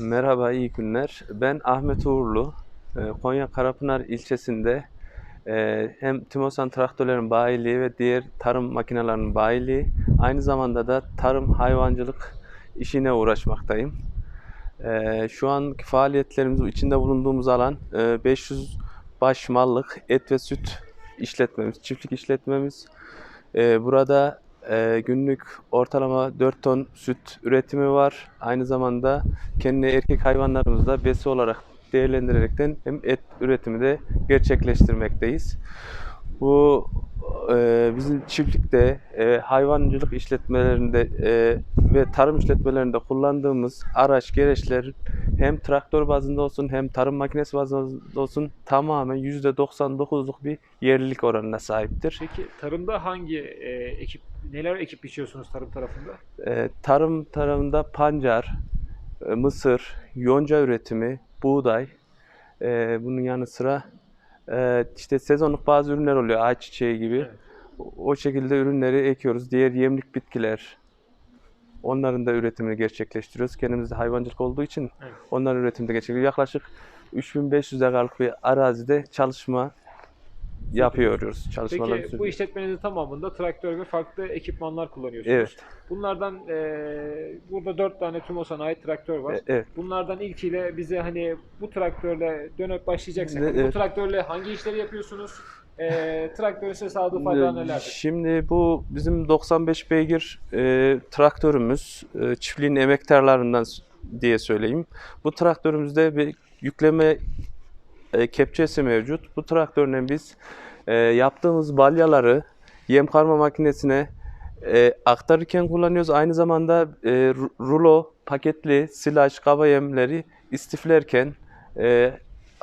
Merhaba, iyi günler. Ben Ahmet Uğurlu. Ee, Konya Karapınar ilçesinde e, hem Timosan traktörlerin bayiliği ve diğer tarım makinelerinin bayiliği, aynı zamanda da tarım hayvancılık işine uğraşmaktayım. Ee, Şu anki faaliyetlerimiz, içinde bulunduğumuz alan e, 500 baş mallık et ve süt işletmemiz, çiftlik işletmemiz. Ee, Burada e, günlük ortalama 4 ton süt üretimi var. Aynı zamanda kendi erkek hayvanlarımızı da besi olarak değerlendirerekten hem et üretimi de gerçekleştirmekteyiz. Bu e, bizim çiftlikte e, hayvancılık işletmelerinde e, ve tarım işletmelerinde kullandığımız araç gereçler hem traktör bazında olsun hem tarım makinesi bazında olsun tamamen %99'luk bir yerlilik oranına sahiptir. Peki tarımda hangi e, ekip, neler ekip biçiyorsunuz tarım tarafında? E, tarım tarafında pancar, e, mısır, yonca üretimi, buğday, e, bunun yanı sıra e, işte sezonluk bazı ürünler oluyor, ayçiçeği gibi. Evet. O, o şekilde ürünleri ekiyoruz. Diğer yemlik bitkiler, onların da üretimini gerçekleştiriyoruz. Kendimizde hayvancılık olduğu için Evet. onların üretimini de gerçekleştiriyoruz. Yaklaşık 3500 dekalık bir arazide çalışma yapıyoruz. Çalışmalar Peki bu işletmenizin tamamında traktör ve farklı ekipmanlar kullanıyorsunuz. Evet, Bunlardan e, burada dört tane Tumosan'a ait traktör var. e- evet. Bunlardan ilkiyle bize hani bu traktörle dönüp başlayacaksak hani bu evet. traktörle hangi işleri yapıyorsunuz? E, traktörün size sağladığı faydalar nelerdir? Şimdi bu bizim 95 beygir e, traktörümüz. E, çiftliğin emektarlarından diye söyleyeyim. Bu traktörümüzde bir yükleme e, kepçesi mevcut. Bu traktörle biz e, yaptığımız balyaları yem karma makinesine e, aktarırken kullanıyoruz. Aynı zamanda e, ru- rulo, paketli, silaj, kaba yemleri istiflerken e,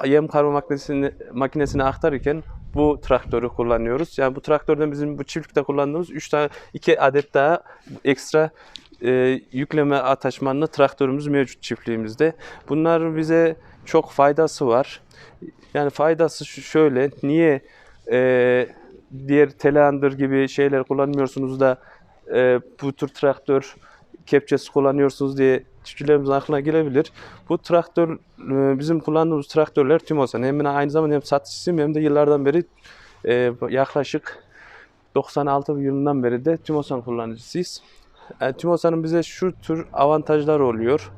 yem karma makinesine, makinesine aktarırken bu traktörü kullanıyoruz. Yani bu traktörden bizim bu çiftlikte kullandığımız 3 tane 2 adet daha ekstra e, yükleme ataşmanlı traktörümüz mevcut çiftliğimizde. Bunlar bize çok faydası var. Yani faydası şöyle. Niye e, diğer teleandır gibi şeyler kullanmıyorsunuz da e, bu tür traktör kepçesi kullanıyorsunuz diye çiftçilerimizin aklına gelebilir. Bu traktör e, bizim kullandığımız traktörler Timosan. Hem aynı zamanda hem satış isim hem de yıllardan beri e, yaklaşık 96 yılından beri de Timosan kullanıcısıyız. Yani Timosan'ın bize şu tür avantajları oluyor.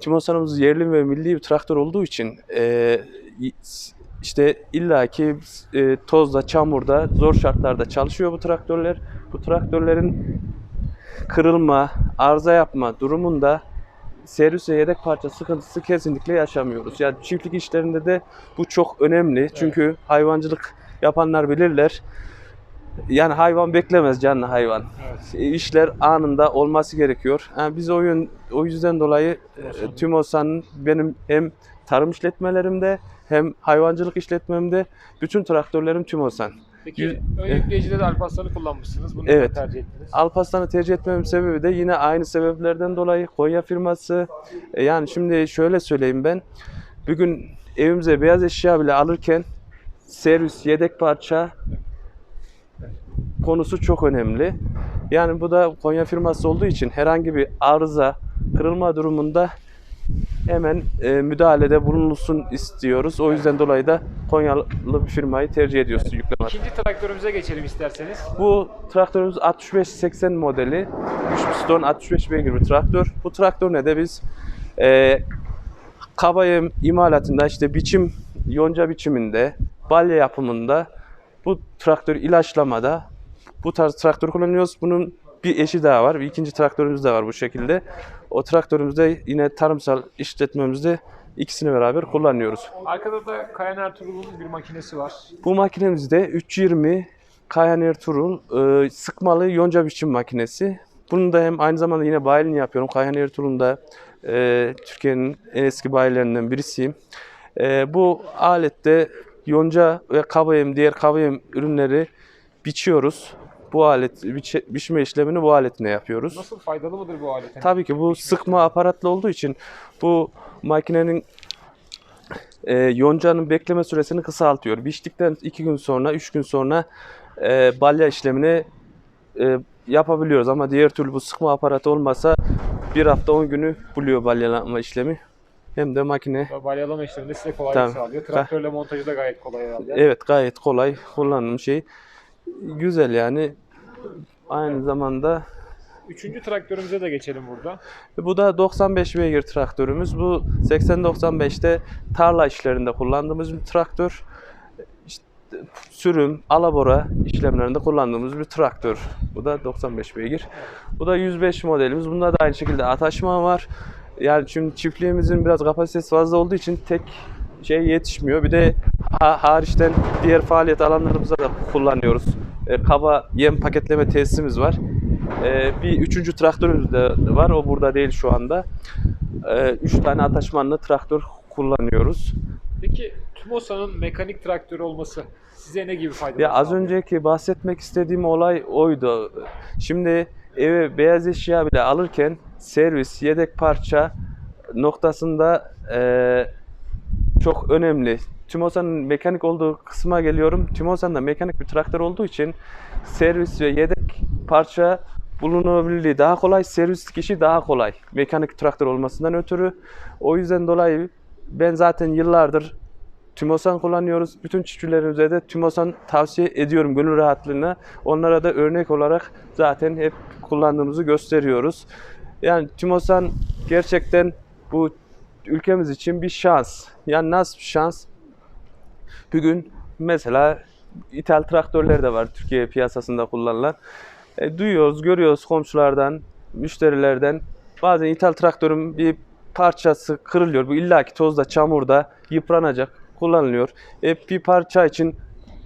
Timosan'ımız yerli ve milli bir traktör olduğu için e, işte illaki e, tozda, çamurda, zor şartlarda çalışıyor bu traktörler. Bu traktörlerin kırılma, arıza yapma durumunda servis ve yedek parça sıkıntısı kesinlikle yaşamıyoruz. Yani çiftlik işlerinde de bu çok önemli. Çünkü hayvancılık yapanlar bilirler. Yani hayvan beklemez canlı hayvan. Evet. E, işler anında olması gerekiyor. Yani biz o, yön, o yüzden dolayı e, Tümosan'ın benim hem tarım işletmelerimde hem hayvancılık işletmemde bütün traktörlerim Tümosan. Peki ön yükleyicide de Alparslan'ı kullanmışsınız. Bunu Evet. tercih ettiniz? Alparslan'ı tercih etmemin sebebi de yine aynı sebeplerden dolayı Konya firması. E, yani şimdi şöyle söyleyeyim ben. Bugün evimize beyaz eşya bile alırken servis, yedek parça konusu çok önemli. Yani bu da Konya firması olduğu için herhangi bir arıza, kırılma durumunda hemen e, müdahalede bulunulsun istiyoruz. O yüzden dolayı da Konyalı bir firmayı tercih ediyoruz yükleme. İkinci traktörümüze geçelim isterseniz. Bu traktörümüz 6580 modeli. 3 piston 65 beygir bir traktör. Bu traktör ne de biz e, kaba yem imalatında işte biçim, yonca biçiminde, balya yapımında bu traktör ilaçlamada bu tarz traktör kullanıyoruz. Bunun bir eşi daha var. Bir ikinci traktörümüz de var bu şekilde. O traktörümüzde yine tarımsal işletmemizde ikisini beraber kullanıyoruz. Arkada da Kayan Ertuğrul'un bir makinesi var. Bu makinemizde 320 Kayan Ertuğrul e, sıkmalı yonca biçim makinesi. Bunun da hem aynı zamanda yine bayiliğini yapıyorum. Kayan Ertuğrul'un da e, Türkiye'nin en eski bayilerinden birisiyim. E, bu alette yonca ve kabayem, diğer kabayem ürünleri biçiyoruz. Bu alet biçe- biçme işlemini bu aletine yapıyoruz. Nasıl faydalı mıdır bu alet? Tabii ki bu sıkma aparatlı olduğu için bu makinenin e, yoncanın bekleme süresini kısaltıyor. Biçtikten 2 gün sonra, 3 gün sonra e, balya işlemini e, yapabiliyoruz ama diğer türlü bu sıkma aparatı olmasa bir hafta 10 günü buluyor balyalama işlemi. Hem de makine. Balyalama işleminde size kolaylık Tabii. sağlıyor. Traktörle montajı da gayet kolay herhalde. Evet gayet kolay kullanım şey. Güzel yani. Aynı zamanda Üçüncü traktörümüze de geçelim burada. bu da 95 beygir traktörümüz. Bu 80-95'te tarla işlerinde kullandığımız bir traktör. İşte sürüm, alabora işlemlerinde kullandığımız bir traktör. Bu da 95 beygir. Bu da 105 modelimiz. Bunda da aynı şekilde ataşma var. Yani çünkü çiftliğimizin biraz kapasitesi fazla olduğu için tek şey yetişmiyor. Bir de ha- hariçten diğer faaliyet alanlarımızda da kullanıyoruz. E, kaba yem paketleme tesisimiz var. E, bir üçüncü traktörümüz de var. O burada değil şu anda. E, üç tane ataşmanlı traktör kullanıyoruz. Peki Tumosa'nın mekanik traktörü olması size ne gibi faydalar Ya az sağlıyor? önceki bahsetmek istediğim olay oydu. Şimdi eve beyaz eşya bile alırken servis, yedek parça noktasında eee, çok önemli. Timosan'ın mekanik olduğu kısma geliyorum. Timosan da mekanik bir traktör olduğu için servis ve yedek parça bulunabilirliği daha kolay, servis işi daha kolay. Mekanik traktör olmasından ötürü. O yüzden dolayı ben zaten yıllardır Timosan kullanıyoruz. Bütün çiftçilerimize de Timosan tavsiye ediyorum gönül rahatlığına. Onlara da örnek olarak zaten hep kullandığımızı gösteriyoruz. Yani Timosan gerçekten bu ülkemiz için bir şans. Yani nasıl bir şans? Bugün mesela ithal traktörler de var Türkiye piyasasında kullanılan. E, duyuyoruz, görüyoruz komşulardan, müşterilerden. Bazen ithal traktörün bir parçası kırılıyor. Bu illaki tozda, çamurda yıpranacak, kullanılıyor. E, bir parça için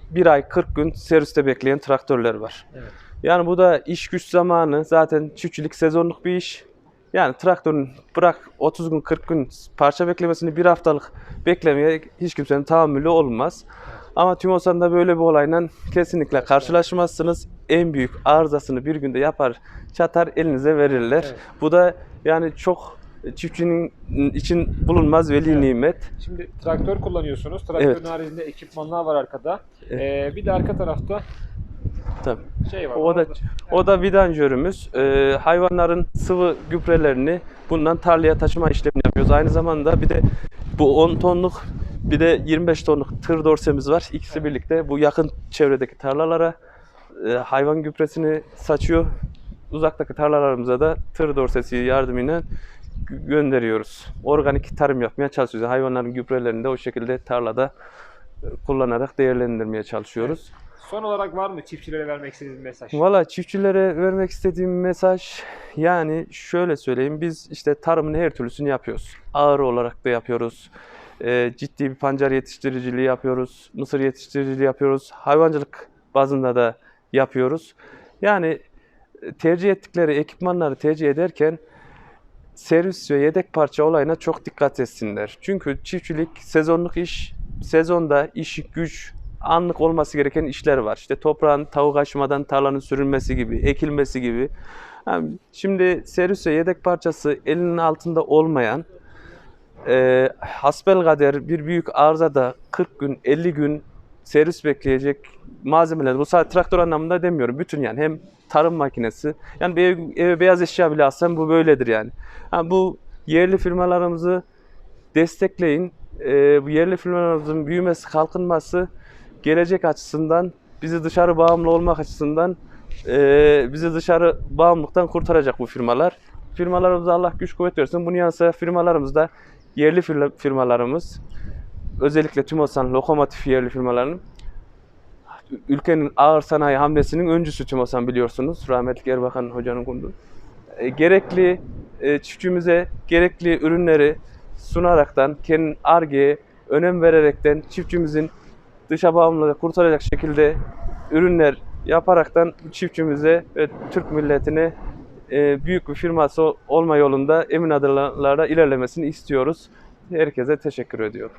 bir ay 40 gün serviste bekleyen traktörler var. Evet. Yani bu da iş güç zamanı. Zaten çiftçilik sezonluk bir iş. Yani traktörün bırak 30 gün 40 gün parça beklemesini bir haftalık beklemeye hiç kimsenin tahammülü olmaz. Ama Timosan'da böyle bir olayla kesinlikle karşılaşmazsınız. En büyük arızasını bir günde yapar, çatar elinize verirler. Evet. Bu da yani çok çiftçinin için bulunmaz veli Evet. nimet. Şimdi traktör kullanıyorsunuz. Traktörün Evet. haricinde ekipmanlar var arkada. Evet. Ee, bir de arka tarafta Tabii. şey var. O da orada- o da vidanjörümüz. Ee, hayvanların sıvı gübrelerini bundan tarlaya taşıma işlemini yapıyoruz. Aynı zamanda bir de bu 10 tonluk bir de 25 tonluk tır dorsemiz var. İkisi birlikte bu yakın çevredeki tarlalara e, hayvan gübresini saçıyor. Uzaktaki tarlalarımıza da tır dorsesi yardımıyla gö- gönderiyoruz. Organik tarım yapmaya çalışıyoruz. Hayvanların gübrelerini de o şekilde tarlada e, kullanarak değerlendirmeye çalışıyoruz. Son olarak var mı çiftçilere vermek istediğiniz mesaj? Valla çiftçilere vermek istediğim mesaj yani şöyle söyleyeyim biz işte tarımın her türlüsünü yapıyoruz. Ağır olarak da yapıyoruz. Ee, ciddi bir pancar yetiştiriciliği yapıyoruz. Mısır yetiştiriciliği yapıyoruz. Hayvancılık bazında da yapıyoruz. Yani e, tercih ettikleri ekipmanları tercih ederken servis ve yedek parça olayına çok dikkat etsinler. Çünkü çiftçilik sezonluk iş, sezonda iş, güç, anlık olması gereken işler var. İşte toprağın tavuk açmadan tarlanın sürülmesi gibi, ekilmesi gibi. Ha, Şimdi servis ve yedek parçası elinin altında olmayan, e, hasbelkader bir büyük arızada 40 gün, 50 gün servis bekleyecek malzemeler. Bu sadece traktör anlamında demiyorum. Bütün yani hem tarım makinesi. Yani bir ev, beyaz eşya bile alsam bu böyledir yani. Ha, bu yerli firmalarımızı destekleyin. Ee, bu yerli firmalarımızın büyümesi, kalkınması gelecek açısından bizi dışarı bağımlı olmak açısından e, bizi dışarı bağımlılıktan kurtaracak bu firmalar. Firmalarımıza Allah güç kuvvet versin. Bunun yanı sıra firmalarımız da yerli firma- firmalarımız özellikle Tümosan lokomotif yerli firmalarının ülkenin ağır sanayi hamlesinin öncüsü Tümosan biliyorsunuz. Rahmetli Erbakan Hoca'nın kurduğu. E, gerekli e, çiftçimize gerekli ürünleri sunaraktan, kendi ARGE'ye önem vererekten çiftçimizin dışa bağımlılığı kurtaracak şekilde ürünler yaparaktan çiftçimize ve Türk milletine e, büyük bir firması olma yolunda emin adımlarla ilerlemesini istiyoruz. Herkese teşekkür ediyorum.